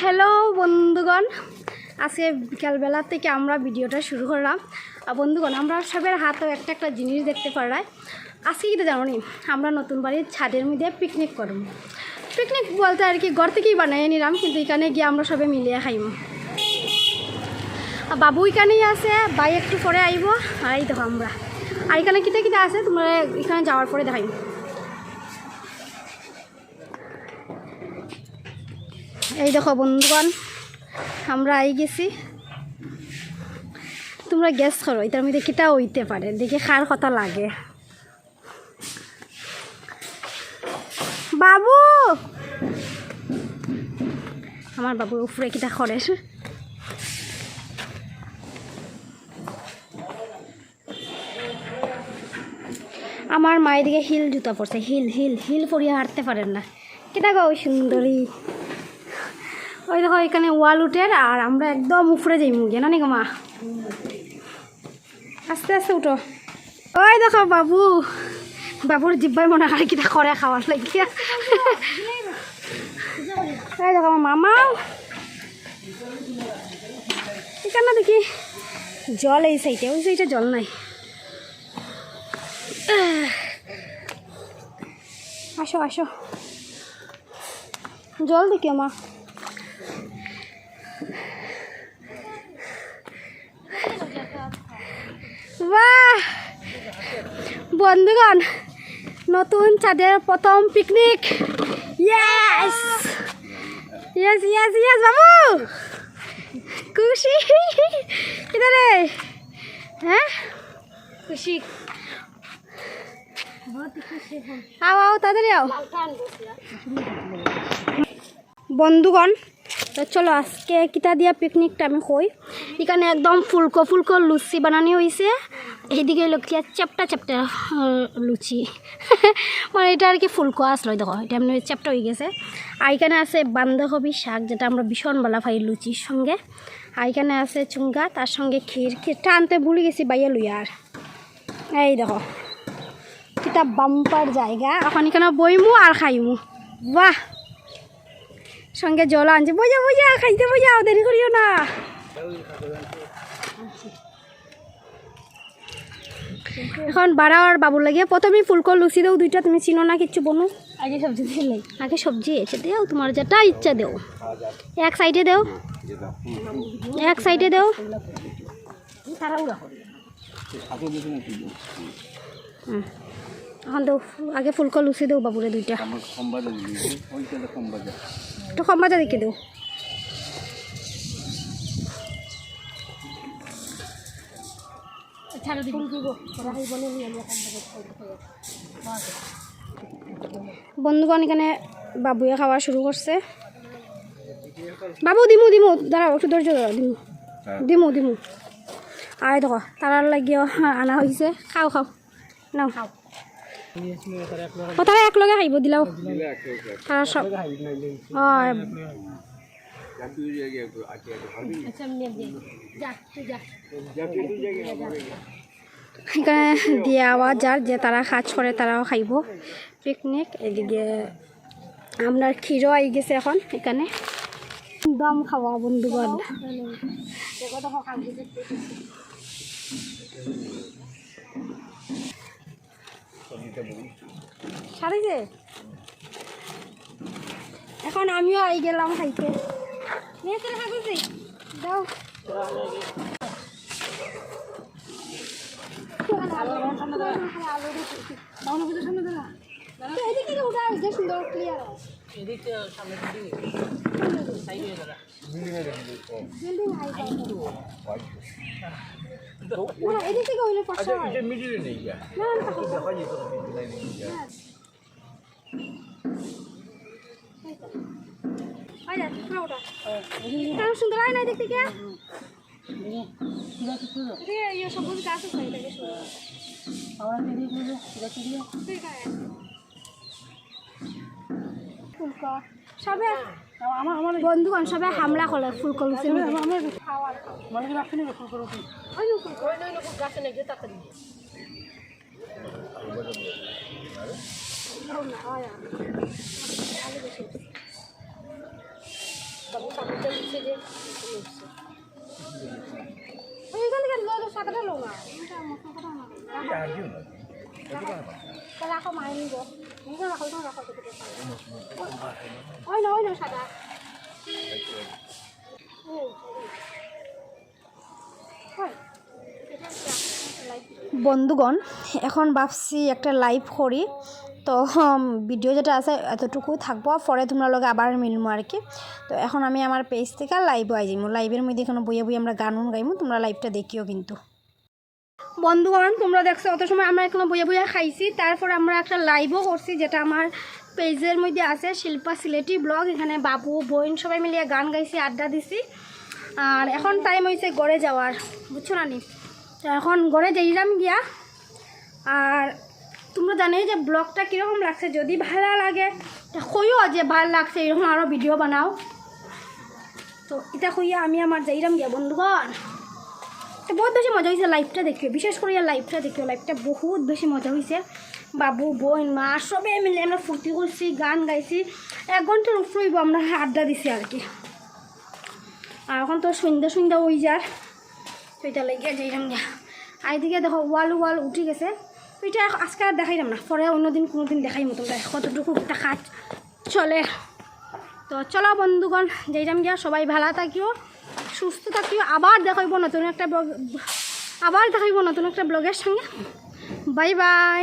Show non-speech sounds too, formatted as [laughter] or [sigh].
Hello বন্ধুগণ, আজকে বিকালবেলা থেকে আমরা ভিডিওটা শুরু করলাম। আর বন্ধুগণ, আমরা সবের হাতেও একটা একটা জিনিস দেখতে পারাই আজকে কিন্তু জানো নি, আমরা নতুন বাড়ির ছাদের মধ্যে পিকনিক করব। পিকনিক বলতে আর কি ঘর থেকেই বানিয়ে নিলাম, কিন্তু এখানে গিয়ে আমরা সবে মিলিয়ে খাইম বাবু এখানেই আছে বাই একটু পরে আইব। আর এই দেখো আমরা। আর এখানে কিতে কিতে আছে, তোমরা এখানে যাওয়ার পরে দেখাইব। এই দেখো বন্ধুগণ, আমরা আই গেছি। তোমরা গ্যাস করো, এটার মধ্যে কিটা হইতে পারে, দেখে খার কথা লাগে। বাবু! আমার বাবুর উপরে কিটা করে। আমার মায়ের দিকে হিল জুতা পড়ছে হিল হিল হিল পরিয়ে হাঁটতে পারেন না। কেটা গো সুন্দরী। ওই দেখো, এখানে ওয়াল উঠের আর আমরা একদম উপরে যাই মুগে না নিগো মা? আস্তে আস্তে উঠো। ওই দেখো বাবু, বাবুর জিব্বাই মনে হয় কিটা করে খাওয়ার লাগিয়া এই দেখো মামাও। এখানে দেখি, জল এই সাইডে ওই সাইডে জল নাই। আসো আসো। জল দেখি মা। বাহ! বন্ধুগণ, নতুন চাঁদের প্রথম picnic yes yes yes yes বাবু! খুশি? কিদারে হ্যাঁ? খুশি। আও আও, তাড়াতাড়ি আও। বন্ধুগণ তো চলো আজকে কিতা দিয়া পিকনিকটা আমি কই এখানে একদম ফুলকো ফুলকো লুচি বানানি হয়েছে এইদিকে চেপটা চ্যাপটা আহ, লুচি। [laughs] মানে এটা আর কি ফুলকো আসলো দেখো এটা এমনি চ্যাপটা হয়ে গেছে। আর এখানে আছে বান্ধাকপি শাক যেটা আমরা ভীষণ বলা পাই লুচির সঙ্গে। আর এখানে আছে চুঙ্গা তার সঙ্গে ক্ষীর। ক্ষীরটা আনতে ভুলে গেছি বাইয়া লুইয়ার এই দেখো কিতা বাম্পার জায়গা। এখন এখানে বইমু আর খাইমু। বাহ! সঙ্গে জল আনছে। বোঝা বোঝা খাইতে বোঝাও দেরি করিও না। এখন বাড়া আর বাবুর লাগে প্রথমে ফুলকো লুচি দেও দুইটা তুমি চিনো না কিচ্ছু বনো? আগে সবজি দিলে আগে সবজি এসে দেও তোমার যেটা ইচ্ছা দেও। এক সাইডে দেও। এক সাইডে দেও। হুম। এখন দেও আগে ফুলকো লুচি দেও বাবুরে দুইটা। একটু কম বাজা দেখে দেও। বন্ধুগণ এখানে বাবুয়ে খাওয়া শুরু করছে বাবু দিমু দিমু। দাঁড়াও একটু ধৈর্য ধরো দিমু। দিমু দিমু। আর দেখো তারার লাগিও আনা হয়েছে খাও খাও। নাও। খাও। তারা এক লগে খাইব দিলাও। তারা সব হয় দিয়ে আওয়াজ যার যে তারা কাজ করে তারাও খাইব। পিকনিক এদিকে আপনার ক্ষীরও আই গেছে এখন এখানে। দম খাওয়া বন্ধুগণ সারিছে এখন আমিও আই গেলাম খাইতে। চলে খাইছি দাও। বিল্ডিং না এদিক থেকে হইলে পাঁচশো হয় না না হয়। না না ওটা। কেন সুন্দর হয় না এদিক থেকে এদিকে ইয়ে সবুজ গাছ আছে এটাকে ঠিক আছে। ফুলকা। সবে আমার বন্ধুগণ সবে হামলা করলে ফুল কলসি আমার খাওয়ার কি রাখছি না ফুল কলসি ওই ফুল ফুল গাছে নেই যে আর আলু বেশি উঠছে। বাবু সামনে উঠছে যে উঠছে ওইখান থেকে লো সাদাটা লো না এটা মশলাটা না তা রাখো মায়ে বন্ধুগণ, এখন ভাবছি একটা লাইভ করি। তো ভিডিও যেটা আছে, এতটুকু থাকব। পরে তোমরা লগে আবার মিলবো আর কি। তো এখন আমি আমার পেজ থেকে লাইভ আই লাইভের মধ্যে এখানে বইয়ে বইয়ে আমরা গান গাইমু, তোমরা লাইভটা দেখিও কিন্তু। বন্ধুগণ তোমরা দেখছ, অত সময় আমরা এখানে বইয়ে বইয়ে খাইছি। তারপর আমরা একটা লাইভও করছি, যেটা আমার পেজের মধ্যে আছে, শিল্পা সিলেটি ব্লগ। এখানে বাবু, বোন সবাই মিলিয়ে গান গাইছি, আড্ডা দিছি। আর এখন টাইম হয়েছে গড়ে যাওয়ার, বুঝছ না নি? এখন গড়ে যাইলাম গিয়া। আর তোমরা জানো যে ব্লগটা কীরকম লাগছে, যদি ভালো লাগে কইও যে ভালো লাগছে, এরকম আরও ভিডিও বানাও। তো এটা কইয়া আমি আমার যাইলাম গিয়া, বন্ধুগণ। তো বহুত বেশি মজা হয়েছে লাইফটা দেখিও। বিশেষ করে লাইফটা দেখিও। লাইফটা বহুত বেশি মজা হয়েছে বাবু বোন মা সবে মিলে আমরা ফুর্তি করছি গান গাইছি। এক ঘণ্টার উপরেইব আমরা আড্ডা দিছি আর কি। আর এখন তো সন্ধ্যা সন্ধ্যা ওই যার এটা লেগে যাইলাম গিয়া আর দেখো ওয়াল ওয়াল উঠে গেছে। ওইটা আজকে আর দেখাইলাম না। পরে অন্যদিন কোনো দিন দেখাই মতো কতটুকু টাকা চলে। তো চলো বন্ধুগণ যাইলাম গিয়া সবাই ভালো থাকিও। সুস্থ থাকিও আবার দেখাইব নতুন একটা ব্লগ আবার দেখাইব নতুন একটা ব্লগের সঙ্গে। Bye bye